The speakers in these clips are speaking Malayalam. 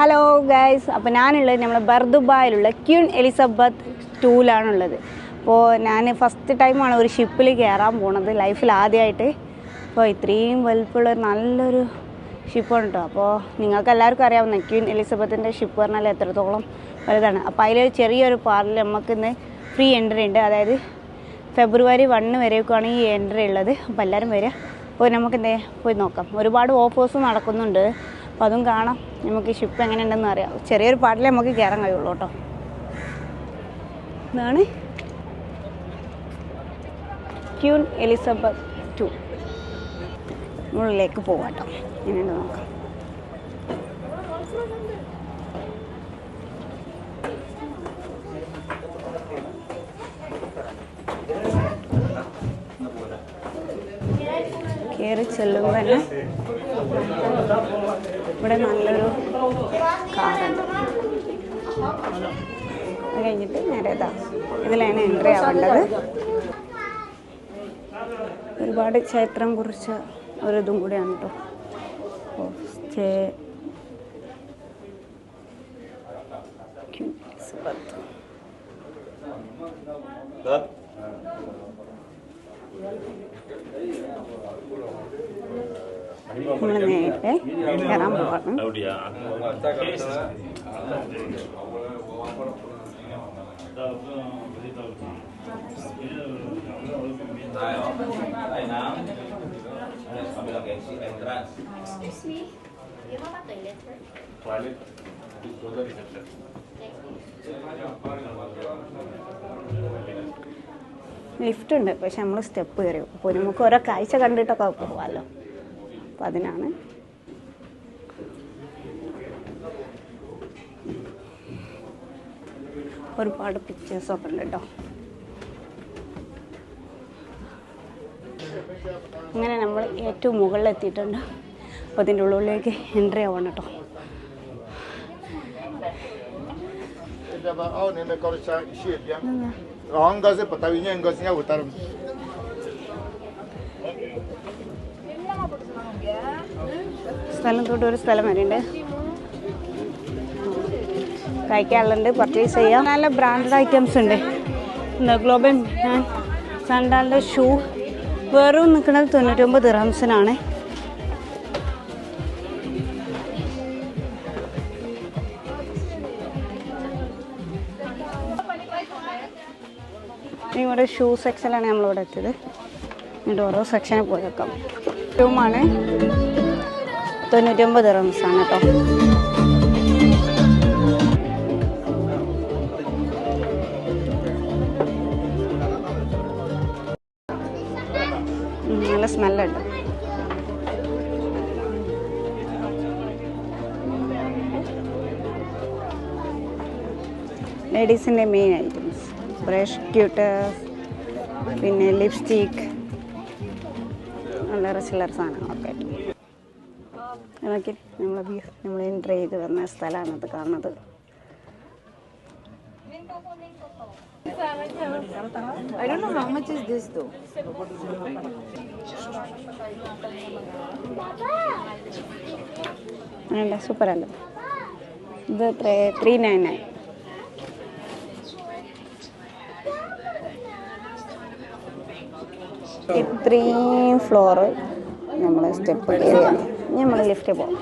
ഹലോ ഗൈസ് അപ്പോൾ ഞാനുള്ളത് നമ്മുടെ ബർദുബായിലുള്ള ക്യൂൺ എലിസബത്ത് ടൂലാണുള്ളത്. അപ്പോൾ ഞാൻ ഫസ്റ്റ് ടൈമാണ് ഒരു ഷിപ്പിൽ കയറാൻ പോണത്. ലൈഫിൽ ആദ്യമായിട്ട് അപ്പോൾ ഇത്രയും വലുപ്പമുള്ള നല്ലൊരു ഷിപ്പാണ് കേട്ടോ അപ്പോൾ നിങ്ങൾക്ക് എല്ലാവർക്കും അറിയാവുന്ന ക്യൂൻ എലിസബത്തിന്റെ ഷിപ്പ് പറഞ്ഞാൽ എത്രത്തോളം വലുതാണ്. അപ്പോൾ അതിൽ ചെറിയൊരു പാർട്ടിൽ നമുക്ക് ഇന്ന് ഫ്രീ എൻട്രി ഉണ്ട്. അതായത് ഫെബ്രുവരി വണ്ണ് വരെയൊക്കെയാണ് ഈ എൻട്രി ഉള്ളത്. അപ്പോൾ എല്ലാവരും വരിക. അപ്പോൾ നമുക്ക് എന്തേ പോയി നോക്കാം. ഒരുപാട് ഓഫേഴ്സ് നടക്കുന്നുണ്ട്. അപ്പോൾ അതും കാണാം. നമുക്ക് ഷിപ്പ് എങ്ങനെ ഉണ്ടെന്ന് അറിയാം. ചെറിയൊരു പാട്ടിലേ നമുക്ക് കയറാൻ കഴിയുള്ളൂ കേട്ടോ. ഇതാണ് ക്യൂൻ എലിസബത്ത് ടു. മുകളിലേക്ക് പോവാട്ടോ കേട്ടോ. എങ്ങനെയുണ്ട് നോക്കാം. കയറി ചെല്ലുമ്പോൾ തന്നെ ഇവിടെ നല്ലൊരു കാറുണ്ട് അത് കഴിഞ്ഞിട്ട് നേരെ ഇതാ ഇതിലാണ് എൻട്രി ആവേണ്ടത്. ഒരുപാട് ക്ഷേത്രം കുറിച്ച ഒരിതും കൂടിയാണ് കേട്ടോ സ്റ്റേ. നമ്മൾ നേരെ കയറാൻ പോകണം Excuse me, you have a toilet, sir? Lift ഉണ്ട് പക്ഷെ നമ്മൾ സ്റ്റെപ്പ് കയറി അപ്പോൾ നമുക്ക് ഓരോ കാഴ്ച കണ്ടിട്ടൊക്കെ പോകാമല്ലോ അപ്പം അതിനാണ് ഒരുപാട് പിക്ചേഴ്സൊക്കെ ഉണ്ട് കേട്ടോ അങ്ങനെ നമ്മൾ ഏറ്റവും മുകളിൽ എത്തിയിട്ടുണ്ട്. അപ്പോൾ അതിന്റെ ഉള്ളിലേക്ക് എൻട്രി ആവണം കേട്ടോ സ്ഥലം തൊട്ട് ഒരു സ്ഥലം വരെയുണ്ട്. കഴിക്കാനുള്ളത് പർച്ചേസ് ചെയ്യാം. നല്ല ബ്രാൻഡഡ് ഐറ്റംസ് ഉണ്ട്. ഗ്ലോബൽ സണ്ടാലിന്റെ ഷൂ വെറും നിൽക്കുന്നത് തൊണ്ണൂറ്റൊമ്പത് റംസിനാണ് ഇവിടെ ഷൂ സെക്ഷനാണ് നമ്മളിവിടെ എത്തിയത്. എന്നിട്ട് ഓരോ സെക്ഷനെ പോയേക്കാം റൂമാണ് തൊണ്ണൂറ്റൊമ്പത് റംസാണ് കേട്ടോ നല്ല സ്മെല്ലുണ്ട്. ലേഡീസിന്റെ മെയിൻ ഐറ്റംസ് ബ്രഷ് ക്യൂട്ട് പിന്നെ ലിപ്സ്റ്റിക് നല്ല ചില്ലറ സാധനങ്ങളൊക്കെ ആയിട്ട്. നോക്കി നമ്മൾ നമ്മൾ എൻട്രി ചെയ്ത് വന്ന സ്ഥലമാണ് അത് കാണുന്നത്. I don't know how much is this though. അല്ല സൂപ്പർ അല്ല ഇത് ത്രീ നയൻ നയൻ ഇത്രയും ഫ്ലോറ് നമ്മൾ സ്റ്റെപ്പ് കയറിയാണ് നമ്മൾ ലിഫ്റ്റ് പോകും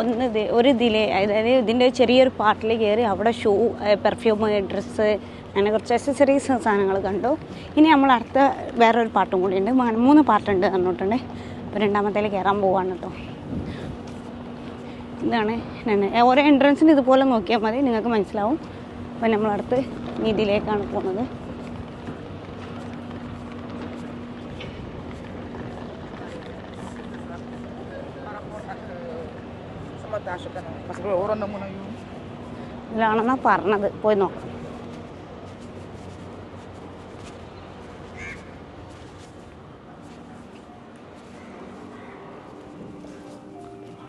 ഒന്ന് ഒരു ഇതിലെ അതായത് ഇതിന്റെ ചെറിയൊരു പാർട്ടിൽ കയറി അവിടെ ഷൂ പെർഫ്യൂം ഡ്രസ്സ് അങ്ങനെ കുറച്ച് അക്സസറീസ് സാധനങ്ങൾ കണ്ടു. ഇനി നമ്മൾ അടുത്ത വേറൊരു പാട്ടും കൂടി ഉണ്ട്. മൂന്ന് പാട്ടുണ്ട് പറഞ്ഞിട്ടുണ്ട്. അപ്പോൾ രണ്ടാമത്തേൽ കയറാൻ പോവാണ് കേട്ടോ ഇതാണ് ഓരോ എൻട്രൻസിന് ഇതുപോലെ നോക്കിയാൽ മതി. നിങ്ങൾക്ക് മനസ്സിലാവും. അപ്പോൾ നമ്മളടുത്ത് നീതിയിലേക്കാണ് പോകുന്നത്. Sumatasyo ka na. Mas bro, oran na muna yung... ഇതിലാണെന്നാണ് പറഞ്ഞത് പോയി നോക്കാം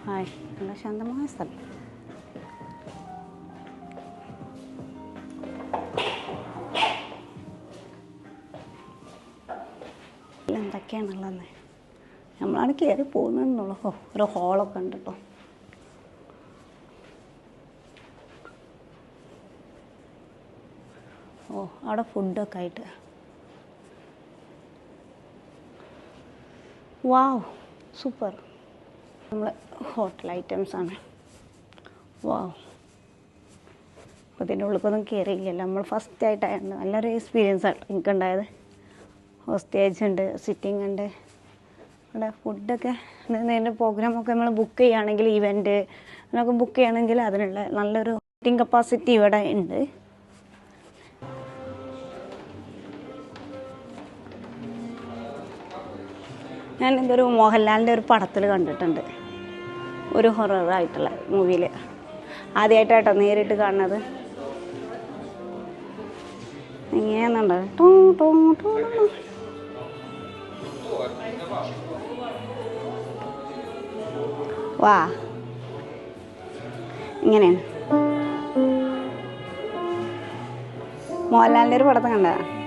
ഹായ് നല്ല ശാന്തമായ സ്ഥലം എന്തൊക്കെയാണുള്ളത് നമ്മൾ ആണ് കയറി പോകുന്നതെന്നുള്ളൂ ഓ ഒരു ഹോളൊക്കെ ഉണ്ട് കേട്ടോ ഓ അവിടെ ഫുഡൊക്കെ ആയിട്ട്. Wow super. നമ്മൾ ഹോട്ടൽ ഐറ്റംസ് ആണ്. വാവ്. അപ്പോൾ ഇതിന്റെ ഉള്ളിക്കൊന്നും നമ്മൾ ഫസ്റ്റ് ആയിട്ടായിരുന്നു നല്ലൊരു എക്സ്പീരിയൻസ് ആണ് എനിക്കുണ്ടായത്. ഹോസ്റ്റേജ് ഉണ്ട് സിറ്റിംഗ് ഉണ്ട്. അവിടെ ഫുഡൊക്കെ പ്രോഗ്രാം പ്രോഗ്രാമൊക്കെ നമ്മൾ ബുക്ക് ചെയ്യുകയാണെങ്കിൽ ഇവന്റ് അങ്ങനെയൊക്കെ ബുക്ക് ചെയ്യുകയാണെങ്കിൽ അതിനുള്ള നല്ലൊരു സിറ്റിംഗ് കപ്പാസിറ്റി ഇവിടെ ഉണ്ട്. ഞാൻ ഇതൊരു മോഹൻലാലിന്റെ ഒരു പടത്തിൽ കണ്ടിട്ടുണ്ട്. ഒരു ഹൊറർ ആയിട്ടുള്ള മൂവിയിൽ ആദ്യമായിട്ടാട്ടോ നേരിട്ട് കാണുന്നത്. എങ്ങനെയാന്നുണ്ടോ? Two two two. വാ. ഇങ്ങനെയാണ്. മോഹൻലാലിന്റെ ഒരു പടത്തം കണ്ടതാ.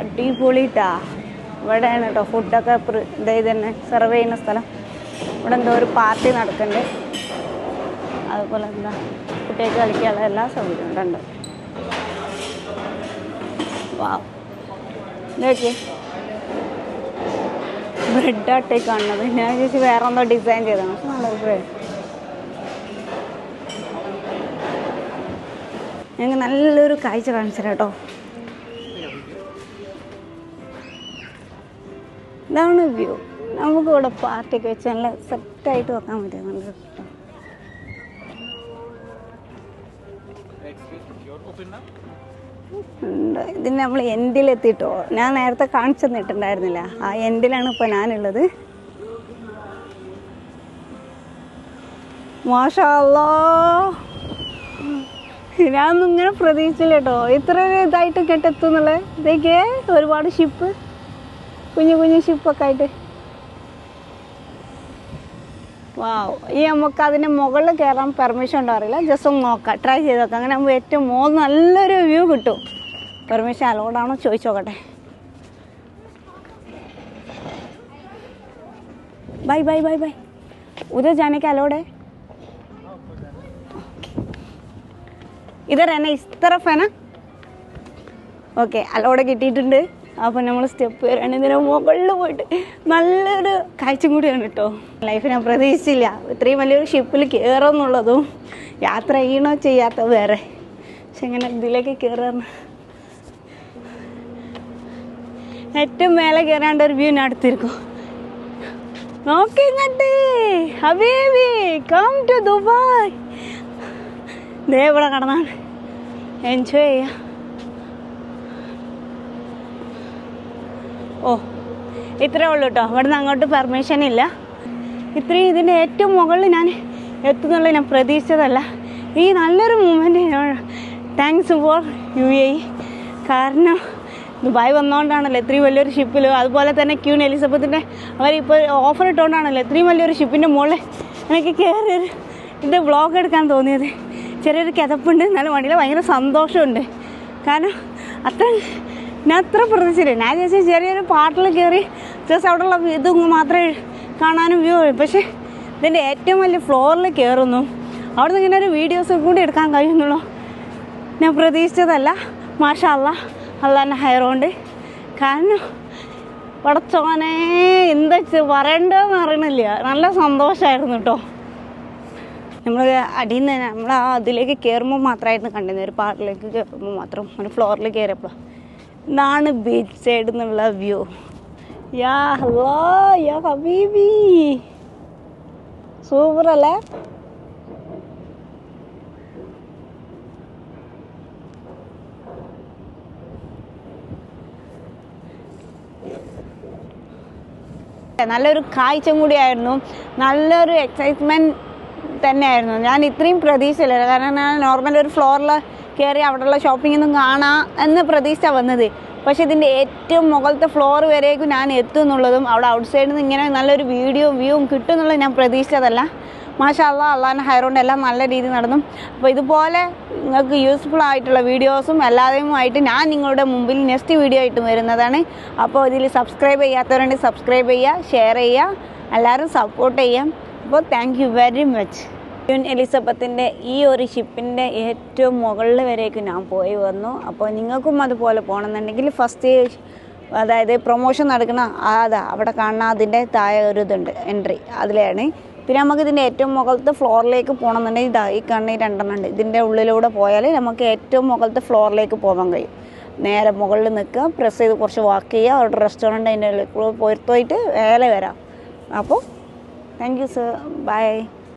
അടിപൊളിട്ടാ. ഇവിടെയാണ് കേട്ടോ ഫുഡൊക്കെ ഇതായി ഇത് ഇത് തന്നെ സെർവ് ചെയ്യുന്ന സ്ഥലം. ഇവിടെ എന്തോ ഒരു പാർട്ടി നടക്കുന്നുണ്ട് അതുപോലെ എന്താ കുട്ടികൾക്ക് കളിക്കാനുള്ള എല്ലാ സൗകര്യവും ഉണ്ട്. വാ നോക്കിയേ. ബ്രെഡ് ആട്ടേ കാണുന്നത്. ഞാൻ ചേച്ചി വേറെ എന്തോ ഡിസൈൻ ചെയ്തതാണ് പക്ഷെ നല്ല ബ്രെഡ് ഞങ്ങൾക്ക് നല്ലൊരു കാഴ്ച കാണിച്ചു കേട്ടോ ഇതാണ് വ്യൂ. നമുക്ക് ഇവിടെ പാർട്ടിക്ക് വെച്ച് നല്ല സെറ്റായിട്ട് വെക്കാൻ പറ്റും നല്ല കേട്ടോ ഉണ്ട്. ഇതിന് നമ്മൾ എൻഡിലെത്തിട്ടോ ഞാൻ നേരത്തെ കാണിച്ചു തന്നിട്ടുണ്ടായിരുന്നില്ല. ആ എൻഡിലാണ് ഇപ്പോൾ ഞാനുള്ളത്. മോശമല്ലോ ഞാനൊന്നും ഇങ്ങനെ പ്രതീക്ഷിച്ചില്ല കേട്ടോ. ഇത്ര ഇതായിട്ട് കെട്ടെത്തുന്നുള്ളത് ഇതൊക്കെ ഒരുപാട് ഷിപ്പ് കുഞ്ഞു കുഞ്ഞു ഷിപ്പൊക്കെ ആയിട്ട് വാവ് ഈ നമുക്ക് അതിൻ്റെ മുകളിൽ കയറാൻ പെർമിഷൻ ഉണ്ടോ അറിയില്ല ജസ്റ്റ് ഒന്ന് നോക്കാം ട്രൈ ചെയ്ത് നോക്കാം അങ്ങനെ ആകുമ്പോൾ ഏറ്റവും മോന്ന് നല്ലൊരു വ്യൂ കിട്ടും പെർമിഷൻ അലോഡാണോ ചോദിച്ചു നോക്കട്ടെ ബൈ ബൈ ബൈ ബൈ उधर जाने का अलाउड है इधर है ना इस तरफ है ना ഓക്കെ അലോടെ കിട്ടിയിട്ടുണ്ട് അപ്പോൾ നമ്മൾ സ്റ്റെപ്പ് വരാണ്. ഇതിന് മുകളിൽ പോയിട്ട് നല്ലൊരു കാഴ്ച കൂടിയാണ് കേട്ടോ ലൈഫ് ഞാൻ പ്രതീക്ഷിച്ചില്ല. ഇത്രയും വലിയൊരു ഷിപ്പിൽ കയറുമെന്നുള്ളതും യാത്ര ചെയ്യണോ ചെയ്യാത്ത വേറെ. പക്ഷെ ഇങ്ങനെ ഇതിലേക്ക് കയറാന്ന് ഏറ്റവും മേലെ കയറാണ്ട് ഒരു വ്യൂ നടത്തിയിരിക്കും ഹബീബി കം ടു ദുബായ് ദേ ഇവിടെ കടന്നാണ് എൻജോയ് ചെയ്യാം. ഓ ഇത്രേ ഉള്ളൂ കേട്ടോ ഇവിടുന്ന് അങ്ങോട്ട് പെർമിഷൻ ഇല്ല. ഇത്രയും ഇതിന്റെ ഏറ്റവും മുകളിൽ ഞാൻ എത്തുന്നുള്ളത് ഞാൻ പ്രതീക്ഷിച്ചതല്ല. ഈ നല്ലൊരു moment thanks for you a കാരണം ദുബായ് വന്നുകൊണ്ടാണല്ലോ ഇത്രയും വലിയൊരു ഷിപ്പിൽ അതുപോലെ തന്നെ ക്യൂൻ എലിസബത്തിന്റെ അവരിപ്പോൾ ഓഫർ ഇട്ടുകൊണ്ടാണല്ലോ ഇത്രയും വലിയൊരു ഷിപ്പിന്റെ മുകളിൽ എനിക്ക് കയറിയൊരു ഇത് വ്ളോഗ് എടുക്കാൻ തോന്നിയത്. ചെറിയൊരു കിതപ്പുണ്ട്. എന്നാലും വണ്ടിയിൽ ഭയങ്കര സന്തോഷമുണ്ട്. കാരണം അത്ര ഞാൻ അത്ര പ്രതീക്ഷിച്ചില്ല. ഞാൻ ജസ്റ്റ് ചെറിയൊരു പാട്ടിൽ കയറി ജസ്റ്റ് അവിടെയുള്ള ഇതും മാത്രമേ കാണാനും വ്യൂ പക്ഷേ ഇതിന്റെ ഏറ്റവും വലിയ ഫ്ലോറിൽ കയറുന്നു അവിടെ നിന്ന് ഇങ്ങനെ ഒരു വീഡിയോസ് കൂടി എടുക്കാൻ കഴിയുന്നുള്ളൂ. ഞാൻ പ്രതീക്ഷിച്ചതല്ല. മാഷ അല്ല അള്ളാന്റെ ഹയറുകൊണ്ട് കാരണം പടച്ചോനെ എന്താ പറയണ്ടതെന്ന് അറിയണില്ല. നല്ല സന്തോഷമായിരുന്നു കേട്ടോ നമ്മൾ അടിയിൽ നിന്ന് നമ്മൾ ആ അതിലേക്ക് കയറുമ്പോൾ മാത്രമായിരുന്നു കണ്ടിരുന്നത്. ഒരു പാട്ടിലേക്ക് കയറുമ്പോൾ മാത്രം ഒരു ഫ്ലോറിൽ കയറിയപ്പോൾ ഇതാണ് ബീച്ച് സൈഡിൽ നിന്നുള്ള വ്യൂ യാ ഹലോ യാ ഹബീബി. സൂപ്പർ അല്ലേ? നല്ലൊരു കാഴ്ച കൂടിയായിരുന്നു നല്ലൊരു എക്സൈറ്റ്മെന്റ് തന്നെയായിരുന്നു. ഞാൻ ഇത്രയും പ്രതീക്ഷയില്ല. കാരണം ഞാൻ നോർമൽ ഒരു ഫ്ലോറിൽ കയറി അവിടെയുള്ള ഷോപ്പിംഗ് ഒന്നും കാണാം എന്ന് പ്രതീക്ഷ വന്നത്. പക്ഷേ ഇതിന്റെ ഏറ്റവും മുകളിലത്തെ ഫ്ലോർ വരേക്കും ഞാൻ എത്തും എന്നുള്ളതും അവിടെ ഔട്ട് സൈഡിൽ നിന്ന് ഇങ്ങനെ നല്ലൊരു വീഡിയോ വ്യൂവും കിട്ടും എന്നുള്ളത് ഞാൻ പ്രതീക്ഷിച്ചതല്ല. മാഷാ അള്ളാ അള്ളാഹാന്റെ ഹൈറോണ്ട് എല്ലാം നല്ല രീതിയിൽ നടന്നു. അപ്പോൾ ഇതുപോലെ നിങ്ങൾക്ക് യൂസ്ഫുൾ ആയിട്ടുള്ള വീഡിയോസും എല്ലാവരുമായിട്ട് ഞാൻ നിങ്ങളുടെ മുമ്പിൽ നെക്സ്റ്റ് വീഡിയോ ആയിട്ട് വരുന്നതാണ്. അപ്പോൾ ഇതിൽ സബ്സ്ക്രൈബ് ചെയ്യാത്തവരുണ്ടെങ്കിൽ സബ്സ്ക്രൈബ് ചെയ്യുക ഷെയർ ചെയ്യുക എല്ലാവരും സപ്പോർട്ട് ചെയ്യാം അപ്പോൾ thank you very much queen എലിസബത്തിന്റെ ഈ ഒരു ഷിപ്പിന്റെ ഏറ്റവും മുകളിൽ വരേക്ക് ഞാൻ പോയി വന്നു. അപ്പോൾ നിങ്ങൾക്കും അതുപോലെ പോകണമെന്നുണ്ടെങ്കിൽ ഫസ്റ്റ് അതായത് പ്രൊമോഷൻ നടക്കുന്ന അതാ അവിടെ കാണുന്ന അതിന്റെ താഴെ ഒരു ഇതുണ്ട് എൻട്രി അതിലാണ് പിന്നെ നമുക്ക് ഇതിന്റെ ഏറ്റവും മുകളിലത്തെ ഫ്ലോറിലേക്ക് പോകണമെന്നുണ്ടെങ്കിൽ ഇതാ ഈ കണ്ണി രണ്ടെണ്ണം ഉണ്ട്. ഇതിന്റെ ഉള്ളിലൂടെ പോയാൽ നമുക്ക് ഏറ്റവും മുകളിലത്തെ ഫ്ലോറിലേക്ക് പോകാൻ കഴിയും. നേരെ മുകളിൽ നിൽക്കുക പ്രസ് ചെയ്ത് കുറച്ച് വാക്ക് ചെയ്യുക അവിടെ റെസ്റ്റോറന്റ് അതിന്റെ പോയിട്ട് വേല വരാം. അപ്പോൾ താങ്ക് യു സർ ബൈ